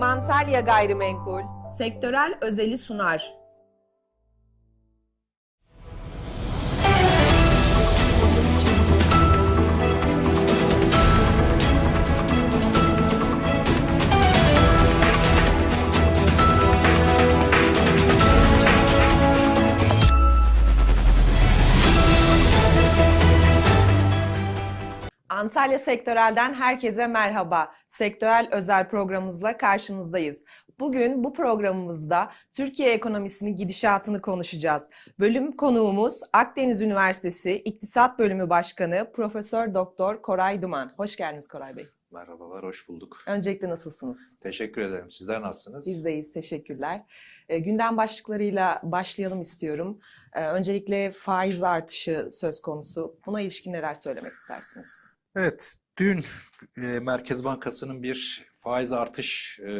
Limantalya Gayrimenkul Sektörel özeli sunar. Antalya Sektörel'den herkese merhaba. Sektörel özel programımızla karşınızdayız. Bugün bu programımızda Türkiye ekonomisinin gidişatını konuşacağız. Bölüm konuğumuz Akdeniz Üniversitesi İktisat Bölümü Başkanı Profesör Doktor Koray Duman. Hoş geldiniz Koray Bey. Merhabalar, hoş bulduk. Öncelikle nasılsınız? Teşekkür ederim. Sizler nasılsınız? Biz deyiz, teşekkürler. E, gündem başlıklarıyla başlayalım istiyorum. E, öncelikle faiz artışı söz konusu. Buna ilişkin neler söylemek istersiniz? Evet, dün e, Merkez Bankası'nın bir faiz artış e,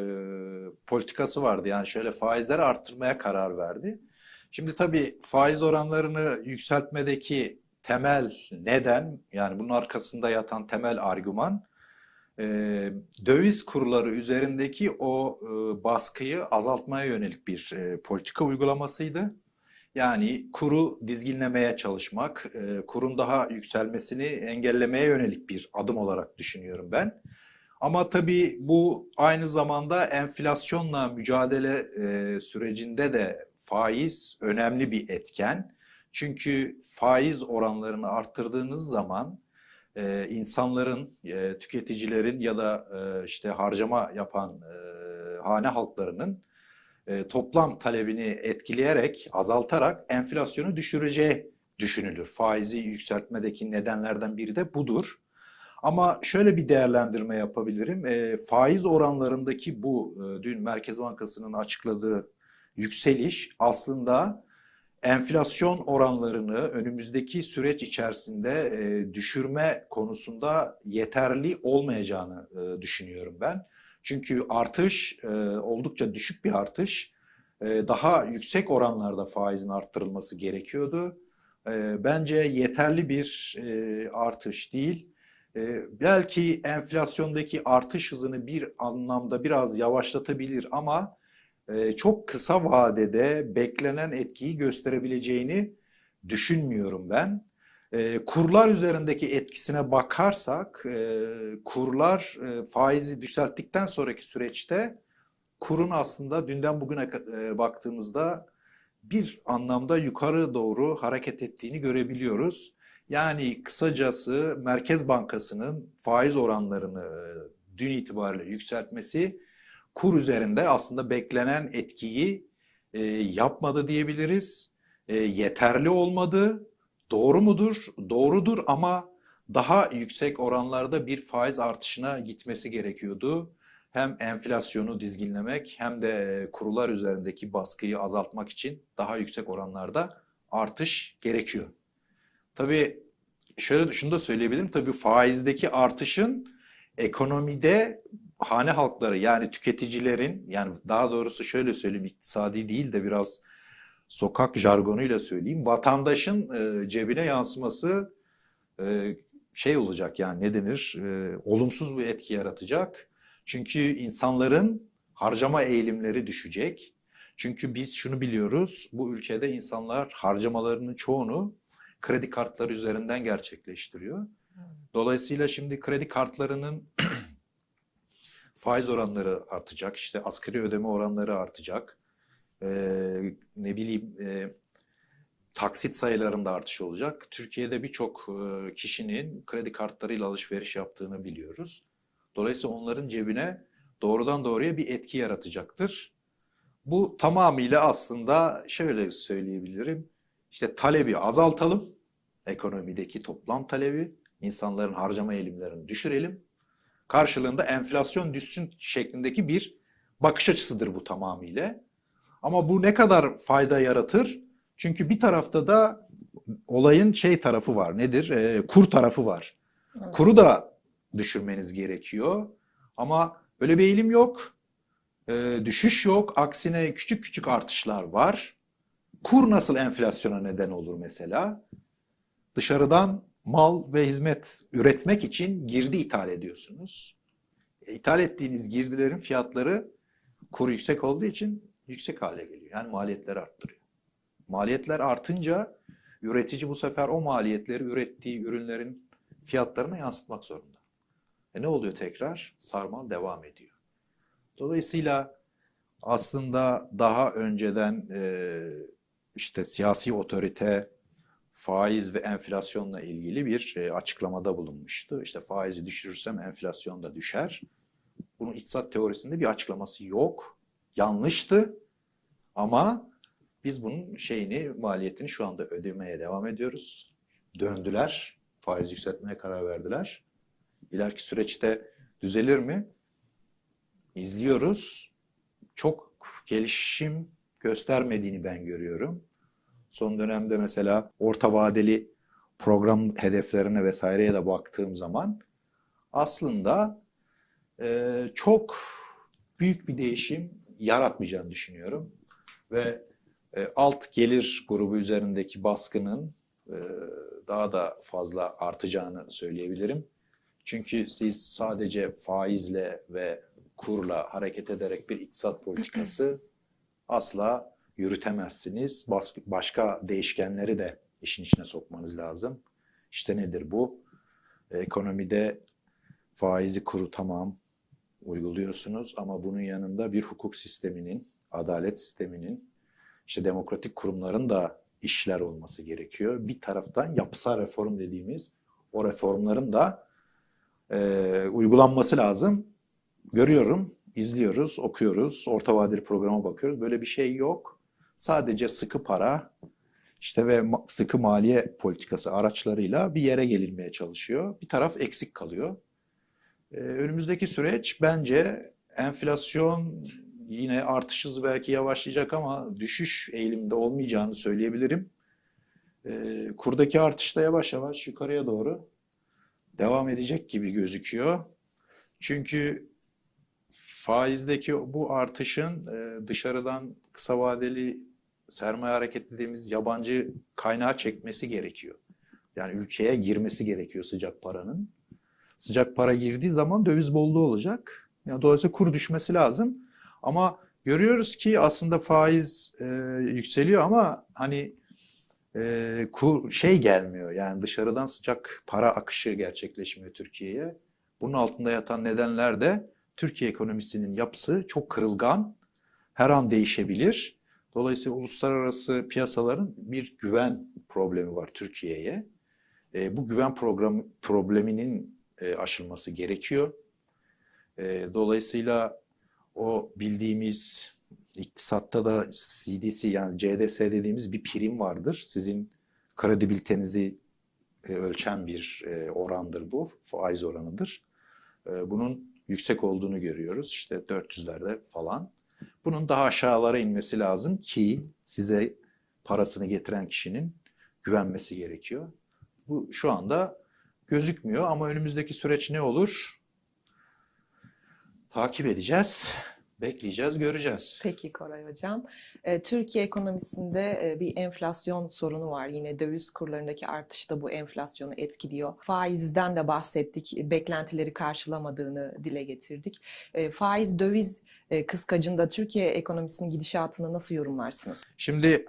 politikası vardı. Yani şöyle faizleri arttırmaya karar verdi. Şimdi tabii faiz oranlarını yükseltmedeki temel neden, yani bunun arkasında yatan temel argüman, e, döviz kurları üzerindeki o e, baskıyı azaltmaya yönelik bir e, politika uygulamasıydı. Yani kuru dizginlemeye çalışmak, e, kurun daha yükselmesini engellemeye yönelik bir adım olarak düşünüyorum ben. Ama tabii bu aynı zamanda enflasyonla mücadele e, sürecinde de faiz önemli bir etken. Çünkü faiz oranlarını arttırdığınız zaman e, insanların, tüketicilerin ya da işte harcama yapan hane halklarının toplam talebini etkileyerek, azaltarak enflasyonu düşüreceği düşünülür. Faizi yükseltmedeki nedenlerden biri de budur. Ama şöyle bir değerlendirme yapabilirim. E, faiz oranlarındaki bu e, dün Merkez Bankası'nın açıkladığı yükseliş aslında enflasyon oranlarını önümüzdeki süreç içerisinde e, düşürme konusunda yeterli olmayacağını e, düşünüyorum ben. Çünkü artış e, oldukça düşük bir artış. E, daha yüksek oranlarda faizin arttırılması gerekiyordu. E, bence yeterli bir e, artış değil. E, belki enflasyondaki artış hızını bir anlamda biraz yavaşlatabilir ama e, çok kısa vadede beklenen etkiyi gösterebileceğini düşünmüyorum ben. E, kurlar üzerindeki etkisine bakarsak, e, kurlar e, faizi düşelttikten sonraki süreçte kurun aslında dünden bugüne e, baktığımızda bir anlamda yukarı doğru hareket ettiğini görebiliyoruz. Yani kısacası Merkez Bankası'nın faiz oranlarını e, dün itibariyle yükseltmesi kur üzerinde aslında beklenen etkiyi e, yapmadı diyebiliriz. E, yeterli olmadı. Doğru mudur? Doğrudur ama daha yüksek oranlarda bir faiz artışına gitmesi gerekiyordu. Hem enflasyonu dizginlemek hem de kurular üzerindeki baskıyı azaltmak için daha yüksek oranlarda artış gerekiyor. Tabii şöyle şunu da söyleyebilirim. Tabii faizdeki artışın ekonomide hane halkları yani tüketicilerin yani daha doğrusu şöyle söyleyeyim iktisadi değil de biraz sokak jargonuyla söyleyeyim vatandaşın e, cebine yansıması e, şey olacak yani ne denir e, olumsuz bir etki yaratacak. Çünkü insanların harcama eğilimleri düşecek. Çünkü biz şunu biliyoruz bu ülkede insanlar harcamalarının çoğunu kredi kartları üzerinden gerçekleştiriyor. Dolayısıyla şimdi kredi kartlarının faiz oranları artacak, işte asgari ödeme oranları artacak, ee, ne bileyim e, taksit sayılarında artış olacak. Türkiye'de birçok e, kişinin kredi kartlarıyla alışveriş yaptığını biliyoruz. Dolayısıyla onların cebine doğrudan doğruya bir etki yaratacaktır. Bu tamamıyla aslında şöyle söyleyebilirim. İşte talebi azaltalım, ekonomideki toplam talebi, insanların harcama eğilimlerini düşürelim. Karşılığında enflasyon düşsün şeklindeki bir bakış açısıdır bu tamamıyla. Ama bu ne kadar fayda yaratır? Çünkü bir tarafta da olayın şey tarafı var. Nedir? E, kur tarafı var. Kuru da düşürmeniz gerekiyor. Ama öyle bir eğilim yok. E, düşüş yok. Aksine küçük küçük artışlar var. Kur nasıl enflasyona neden olur mesela? Dışarıdan mal ve hizmet üretmek için girdi ithal ediyorsunuz. E, ithal ettiğiniz girdilerin fiyatları kur yüksek olduğu için yüksek hale geliyor. Yani maliyetleri arttırıyor. Maliyetler artınca üretici bu sefer o maliyetleri ürettiği ürünlerin fiyatlarına yansıtmak zorunda. E ne oluyor tekrar? Sarmal devam ediyor. Dolayısıyla aslında daha önceden e, işte siyasi otorite faiz ve enflasyonla ilgili bir e, açıklamada bulunmuştu. İşte faizi düşürürsem enflasyon da düşer. Bunun iktisat teorisinde bir açıklaması yok. Yanlıştı. Ama biz bunun şeyini, maliyetini şu anda ödemeye devam ediyoruz. Döndüler. Faiz yükseltmeye karar verdiler. İleriki süreçte düzelir mi? İzliyoruz. Çok gelişim göstermediğini ben görüyorum. Son dönemde mesela orta vadeli program hedeflerine vesaireye de baktığım zaman aslında çok büyük bir değişim yaratmayacağını düşünüyorum. Ve e, alt gelir grubu üzerindeki baskının e, daha da fazla artacağını söyleyebilirim. Çünkü siz sadece faizle ve kurla hareket ederek bir iktisat politikası asla yürütemezsiniz. Bas- Başka değişkenleri de işin içine sokmanız lazım. İşte nedir bu? Ekonomide faizi kuru tamam uyguluyorsunuz ama bunun yanında bir hukuk sisteminin, adalet sisteminin, işte demokratik kurumların da işler olması gerekiyor. Bir taraftan yapısal reform dediğimiz o reformların da e, uygulanması lazım. Görüyorum, izliyoruz, okuyoruz, orta vadeli programa bakıyoruz. Böyle bir şey yok. Sadece sıkı para işte ve sıkı maliye politikası araçlarıyla bir yere gelinmeye çalışıyor. Bir taraf eksik kalıyor. Ee, önümüzdeki süreç bence enflasyon yine artış hızı belki yavaşlayacak ama düşüş eğiliminde olmayacağını söyleyebilirim. Ee, kurdaki artış da yavaş yavaş yukarıya doğru devam edecek gibi gözüküyor. Çünkü faizdeki bu artışın e, dışarıdan kısa vadeli sermaye hareket dediğimiz yabancı kaynağı çekmesi gerekiyor. Yani ülkeye girmesi gerekiyor sıcak paranın. Sıcak para girdiği zaman döviz bolluğu olacak. Yani dolayısıyla kur düşmesi lazım. Ama görüyoruz ki aslında faiz e, yükseliyor ama hani e, kur şey gelmiyor. Yani dışarıdan sıcak para akışı gerçekleşmiyor Türkiye'ye. Bunun altında yatan nedenler de Türkiye ekonomisinin yapısı çok kırılgan. Her an değişebilir. Dolayısıyla uluslararası piyasaların bir güven problemi var Türkiye'ye. E, bu güven program, probleminin e, aşılması gerekiyor. E, dolayısıyla o bildiğimiz iktisatta da CDC yani CDS dediğimiz bir prim vardır. Sizin kredibilitenizi e, ölçen bir orandır bu. Faiz oranıdır. Bunun yüksek olduğunu görüyoruz. İşte 400'lerde falan. Bunun daha aşağılara inmesi lazım ki size parasını getiren kişinin güvenmesi gerekiyor. Bu şu anda gözükmüyor ama önümüzdeki süreç ne olur? Takip edeceğiz, bekleyeceğiz, göreceğiz. Peki Koray Hocam. E, Türkiye ekonomisinde e, bir enflasyon sorunu var. Yine döviz kurlarındaki artış da bu enflasyonu etkiliyor. Faizden de bahsettik. Beklentileri karşılamadığını dile getirdik. E, Faiz döviz e, kıskacında Türkiye ekonomisinin gidişatını nasıl yorumlarsınız? Şimdi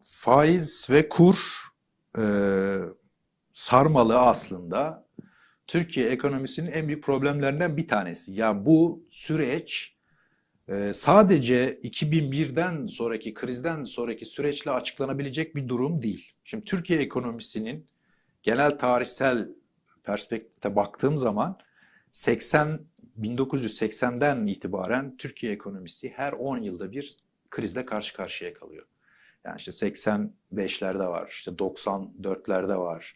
faiz ve kur e, sarmalı aslında Türkiye ekonomisinin en büyük problemlerinden bir tanesi. Yani bu süreç e, sadece 2001'den sonraki krizden sonraki süreçle açıklanabilecek bir durum değil. Şimdi Türkiye ekonomisinin genel tarihsel perspektifte baktığım zaman 80 1980'den itibaren Türkiye ekonomisi her 10 yılda bir krizle karşı karşıya kalıyor. Yani işte 85'lerde var, işte 94'lerde var,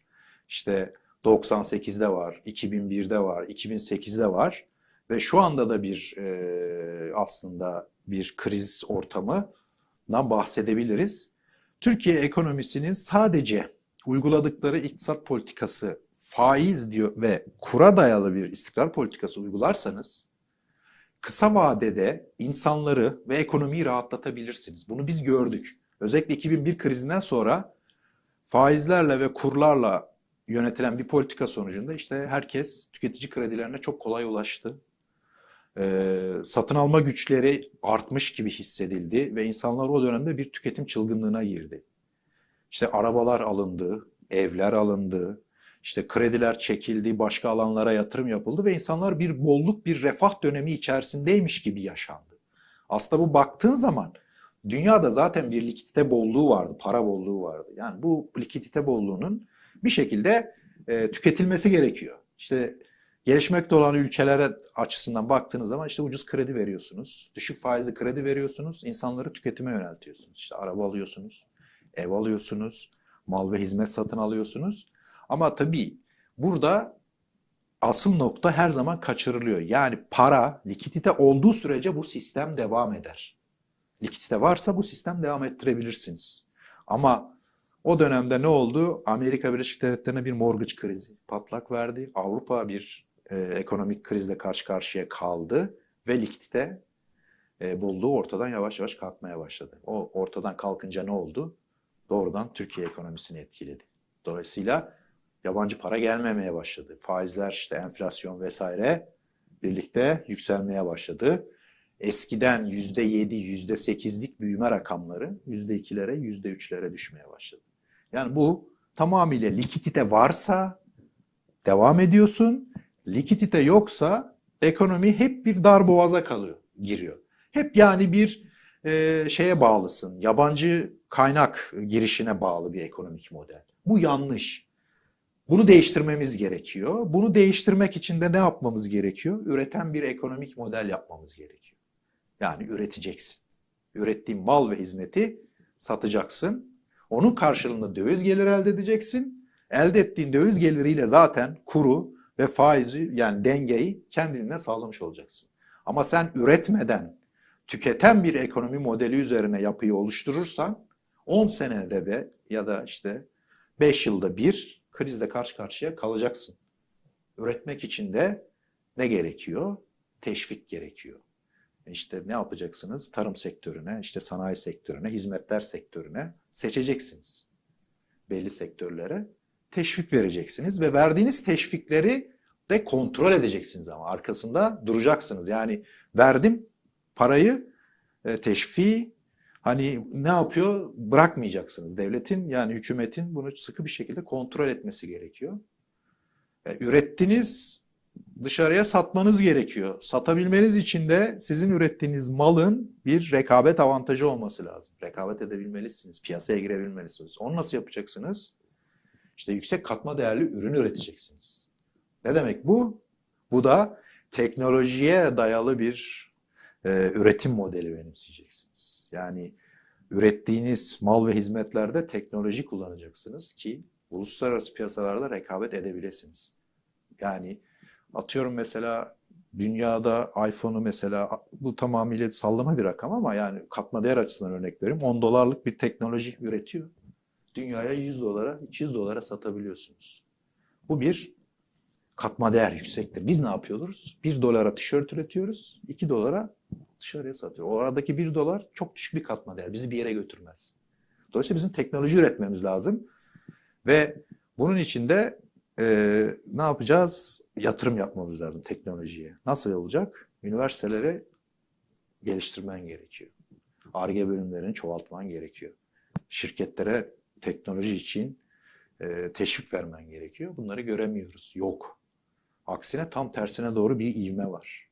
işte 98'de var, 2001'de var, 2008'de var ve şu anda da bir e, aslında bir kriz ortamından bahsedebiliriz. Türkiye ekonomisinin sadece uyguladıkları iktisat politikası faiz diyor ve kura dayalı bir istikrar politikası uygularsanız kısa vadede insanları ve ekonomiyi rahatlatabilirsiniz. Bunu biz gördük. Özellikle 2001 krizinden sonra faizlerle ve kurlarla yönetilen bir politika sonucunda işte herkes tüketici kredilerine çok kolay ulaştı. e, satın alma güçleri artmış gibi hissedildi ve insanlar o dönemde bir tüketim çılgınlığına girdi. İşte arabalar alındı, evler alındı, işte krediler çekildi, başka alanlara yatırım yapıldı ve insanlar bir bolluk, bir refah dönemi içerisindeymiş gibi yaşandı. Aslında bu baktığın zaman dünyada zaten bir likidite bolluğu vardı, para bolluğu vardı. Yani bu likidite bolluğunun bir şekilde e, tüketilmesi gerekiyor. İşte gelişmekte olan ülkelere açısından baktığınız zaman işte ucuz kredi veriyorsunuz, düşük faizli kredi veriyorsunuz, insanları tüketime yöneltiyorsunuz. İşte araba alıyorsunuz, ev alıyorsunuz, mal ve hizmet satın alıyorsunuz. Ama tabii burada asıl nokta her zaman kaçırılıyor. Yani para, likidite olduğu sürece bu sistem devam eder. Likidite varsa bu sistem devam ettirebilirsiniz. Ama o dönemde ne oldu? Amerika Birleşik Devletleri'ne bir mortgage krizi patlak verdi. Avrupa bir e, ekonomik krizle karşı karşıya kaldı ve likidite e, bolluğu ortadan yavaş yavaş kalkmaya başladı. O ortadan kalkınca ne oldu? Doğrudan Türkiye ekonomisini etkiledi. Dolayısıyla yabancı para gelmemeye başladı. Faizler işte enflasyon vesaire birlikte yükselmeye başladı. Eskiden %7, %8'lik büyüme rakamları %2'lere, %3'lere düşmeye başladı. Yani bu tamamıyla likidite varsa devam ediyorsun. Likidite yoksa ekonomi hep bir dar boğaza kalıyor, giriyor. Hep yani bir e, şeye bağlısın. Yabancı kaynak girişine bağlı bir ekonomik model. Bu yanlış. Bunu değiştirmemiz gerekiyor. Bunu değiştirmek için de ne yapmamız gerekiyor? Üreten bir ekonomik model yapmamız gerekiyor. Yani üreteceksin. Ürettiğin mal ve hizmeti satacaksın. Onun karşılığında döviz geliri elde edeceksin. Elde ettiğin döviz geliriyle zaten kuru ve faizi yani dengeyi kendine sağlamış olacaksın. Ama sen üretmeden tüketen bir ekonomi modeli üzerine yapıyı oluşturursan 10 senede be ya da işte 5 yılda bir krizle karşı karşıya kalacaksın. Üretmek için de ne gerekiyor? Teşvik gerekiyor. İşte ne yapacaksınız? Tarım sektörüne, işte sanayi sektörüne, hizmetler sektörüne seçeceksiniz. Belli sektörlere teşvik vereceksiniz ve verdiğiniz teşvikleri de kontrol edeceksiniz ama arkasında duracaksınız. Yani verdim parayı, e, teşviği hani ne yapıyor? Bırakmayacaksınız. Devletin yani hükümetin bunu sıkı bir şekilde kontrol etmesi gerekiyor. E, ürettiniz, dışarıya satmanız gerekiyor. Satabilmeniz için de sizin ürettiğiniz malın bir rekabet avantajı olması lazım. Rekabet edebilmelisiniz, piyasaya girebilmelisiniz. Onu nasıl yapacaksınız? İşte yüksek katma değerli ürün üreteceksiniz. Ne demek bu? Bu da teknolojiye dayalı bir e, üretim modeli benimseyeceksiniz. Yani ürettiğiniz mal ve hizmetlerde teknoloji kullanacaksınız ki uluslararası piyasalarda rekabet edebilirsiniz. Yani atıyorum mesela dünyada iPhone'u mesela bu tamamıyla sallama bir rakam ama yani katma değer açısından örnek vereyim. 10 dolarlık bir teknoloji üretiyor. Dünyaya 100 dolara, 200 dolara satabiliyorsunuz. Bu bir katma değer yüksektir. Biz ne yapıyoruz? 1 dolara tişört üretiyoruz, 2 dolara dışarıya satıyoruz. O aradaki 1 dolar çok düşük bir katma değer. Bizi bir yere götürmez. Dolayısıyla bizim teknoloji üretmemiz lazım. Ve bunun için de e, ne yapacağız? Yatırım yapmamız lazım teknolojiye. Nasıl olacak? Üniversitelere geliştirmen gerekiyor. ARGE bölümlerini çoğaltman gerekiyor. Şirketlere teknoloji için e, teşvik vermen gerekiyor. Bunları göremiyoruz. Yok. Aksine tam tersine doğru bir ivme var.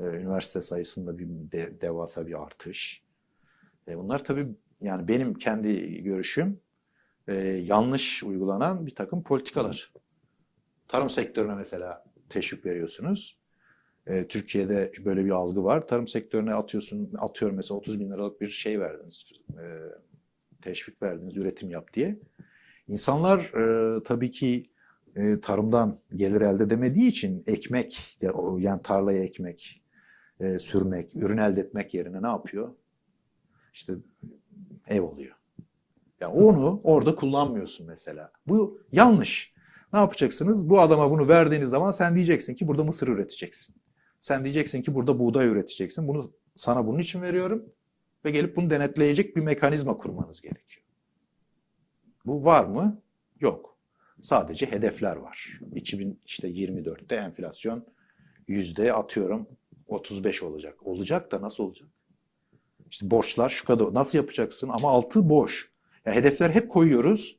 E, üniversite sayısında bir de, devasa bir artış. E, bunlar tabii yani benim kendi görüşüm e, yanlış uygulanan bir takım politikalar. Tarım sektörüne mesela teşvik veriyorsunuz. E, Türkiye'de böyle bir algı var. Tarım sektörüne atıyorsun, atıyorum mesela 30 bin liralık bir şey verdiniz. E, teşvik verdiniz, üretim yap diye. İnsanlar e, tabii ki e, tarımdan gelir elde edemediği için ekmek, yani tarlaya ekmek, e, sürmek, ürün elde etmek yerine ne yapıyor? İşte ev oluyor. Yani onu orada kullanmıyorsun mesela. Bu yanlış. Ne yapacaksınız? Bu adama bunu verdiğiniz zaman sen diyeceksin ki burada mısır üreteceksin. Sen diyeceksin ki burada buğday üreteceksin. Bunu sana bunun için veriyorum ve gelip bunu denetleyecek bir mekanizma kurmanız gerekiyor. Bu var mı? Yok. Sadece hedefler var. 2024'te enflasyon yüzde atıyorum 35 olacak. Olacak da nasıl olacak? İşte borçlar şu kadar. Nasıl yapacaksın? Ama altı boş. Ya hedefler hep koyuyoruz.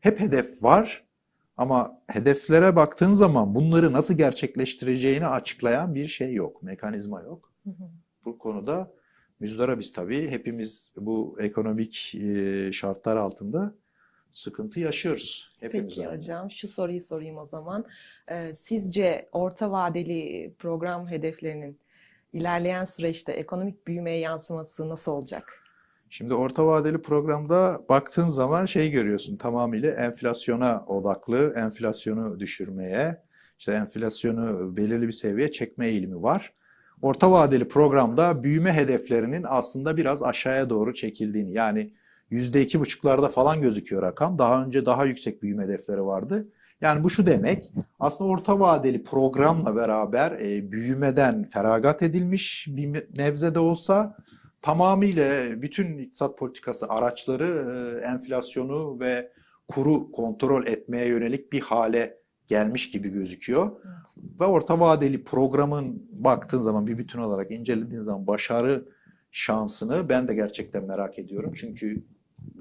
Hep hedef var. Ama hedeflere baktığın zaman bunları nasıl gerçekleştireceğini açıklayan bir şey yok. Mekanizma yok. Bu konuda müzdaribiz tabii. Hepimiz bu ekonomik e, şartlar altında sıkıntı yaşıyoruz. Hepimiz Peki aynı. hocam şu soruyu sorayım o zaman. Ee, sizce orta vadeli program hedeflerinin ilerleyen süreçte ekonomik büyümeye yansıması nasıl olacak? Şimdi orta vadeli programda baktığın zaman şey görüyorsun tamamıyla enflasyona odaklı, enflasyonu düşürmeye, işte enflasyonu belirli bir seviyeye çekme eğilimi var. Orta vadeli programda büyüme hedeflerinin aslında biraz aşağıya doğru çekildiğini yani yüzde iki buçuklarda falan gözüküyor rakam. Daha önce daha yüksek büyüme hedefleri vardı. Yani bu şu demek aslında orta vadeli programla beraber e, büyümeden feragat edilmiş bir nebze de olsa tamamıyla bütün iktisat politikası araçları e, enflasyonu ve kuru kontrol etmeye yönelik bir hale gelmiş gibi gözüküyor. Evet. Ve orta vadeli programın baktığın zaman bir bütün olarak incelediğin zaman başarı şansını ben de gerçekten merak ediyorum. Çünkü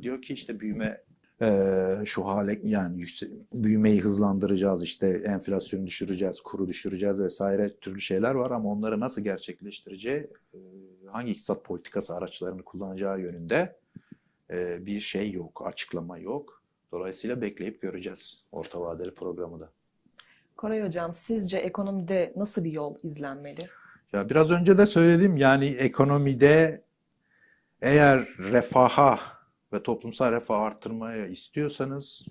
diyor ki işte büyüme eee, şu hale yani yüksek, büyümeyi hızlandıracağız işte enflasyonu düşüreceğiz, kuru düşüreceğiz vesaire türlü şeyler var ama onları nasıl gerçekleştireceği, eee, hangi iktisat politikası araçlarını kullanacağı yönünde eee, bir şey yok, açıklama yok. Dolayısıyla bekleyip göreceğiz orta vadeli programı da. Koray hocam sizce ekonomide nasıl bir yol izlenmeli? Ya biraz önce de söyledim yani ekonomide eğer refaha ve toplumsal refah arttırmaya istiyorsanız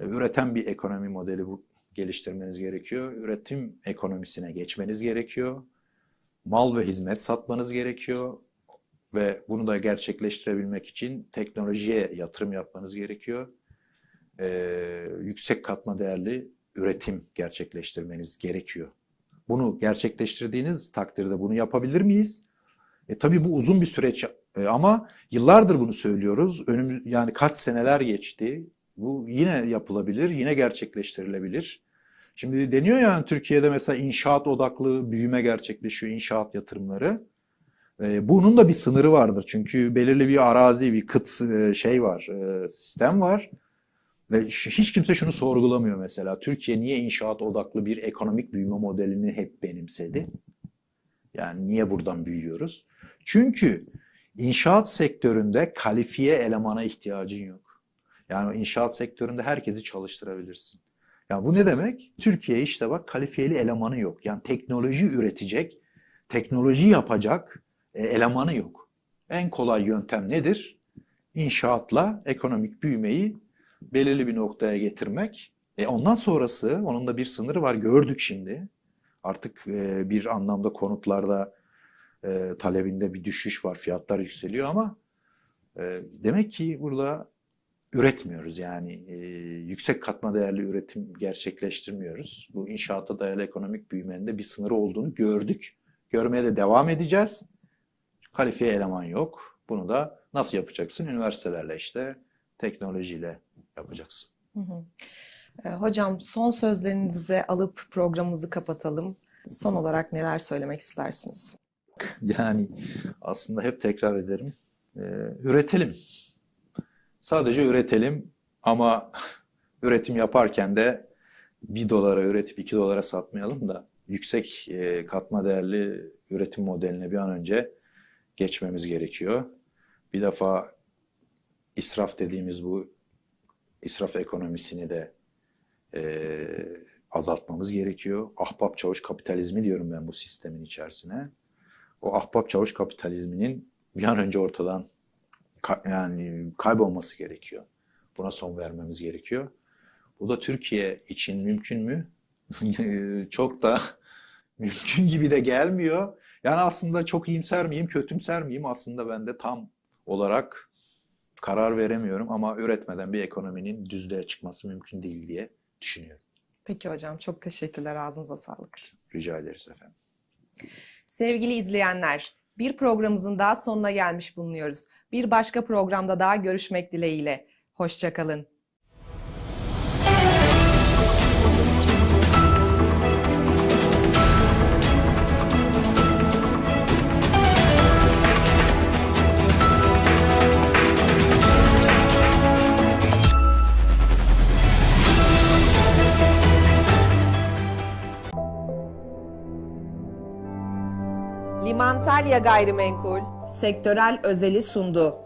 e, üreten bir ekonomi modeli bu geliştirmeniz gerekiyor. Üretim ekonomisine geçmeniz gerekiyor. Mal ve hizmet satmanız gerekiyor ve bunu da gerçekleştirebilmek için teknolojiye yatırım yapmanız gerekiyor. Ee, yüksek katma değerli üretim gerçekleştirmeniz gerekiyor. Bunu gerçekleştirdiğiniz takdirde bunu yapabilir miyiz? E tabii bu uzun bir süreç e, ama yıllardır bunu söylüyoruz. Önümüz yani kaç seneler geçti. Bu yine yapılabilir, yine gerçekleştirilebilir. Şimdi deniyor yani Türkiye'de mesela inşaat odaklı büyüme gerçekleşiyor, inşaat yatırımları. E, bunun da bir sınırı vardır. Çünkü belirli bir arazi, bir kıt e, şey var, e, sistem var. Ve hiç kimse şunu sorgulamıyor mesela. Türkiye niye inşaat odaklı bir ekonomik büyüme modelini hep benimsedi? Yani niye buradan büyüyoruz? Çünkü inşaat sektöründe kalifiye elemana ihtiyacın yok. Yani inşaat sektöründe herkesi çalıştırabilirsin. Yani bu ne demek? Türkiye işte bak kalifiyeli elemanı yok. Yani teknoloji üretecek, teknoloji yapacak e, elemanı yok. En kolay yöntem nedir? İnşaatla ekonomik büyümeyi belirli bir noktaya getirmek. E ondan sonrası onun da bir sınırı var. Gördük şimdi. Artık e, bir anlamda konutlarda e, talebinde bir düşüş var. Fiyatlar yükseliyor ama demek ki burada üretmiyoruz. Yani e, yüksek katma değerli üretim gerçekleştirmiyoruz. Bu inşaata dayalı ekonomik büyümenin de bir sınırı olduğunu gördük. Görmeye de devam edeceğiz. Kalifiye eleman yok. Bunu da nasıl yapacaksın? Üniversitelerle işte teknolojiyle yapacaksın. Hı hı. Ee, Hocam son sözlerinizi alıp programımızı kapatalım. Son olarak neler söylemek istersiniz? Yani aslında hep tekrar ederim. Ee, üretelim. Sadece üretelim ama üretim yaparken de bir dolara üretip iki dolara satmayalım da yüksek e, katma değerli üretim modeline bir an önce geçmemiz gerekiyor. Bir defa israf dediğimiz bu israf ekonomisini de e, azaltmamız gerekiyor. Ahbap çavuş kapitalizmi diyorum ben bu sistemin içerisine. O ahbap çavuş kapitalizminin bir an önce ortadan ka- yani kaybolması gerekiyor. Buna son vermemiz gerekiyor. Bu da Türkiye için mümkün mü? Çok da mümkün gibi de gelmiyor. Yani aslında çok iyimser miyim, kötümser miyim? Aslında ben de tam olarak karar veremiyorum ama üretmeden bir ekonominin düzlüğe çıkması mümkün değil diye düşünüyorum. Peki hocam çok teşekkürler. Ağzınıza sağlık. Rica ederiz efendim. Sevgili izleyenler, bir programımızın daha sonuna gelmiş bulunuyoruz. Bir başka programda daha görüşmek dileğiyle. Hoşçakalın. Limantalya Gayrimenkul Sektörel özeli sundu.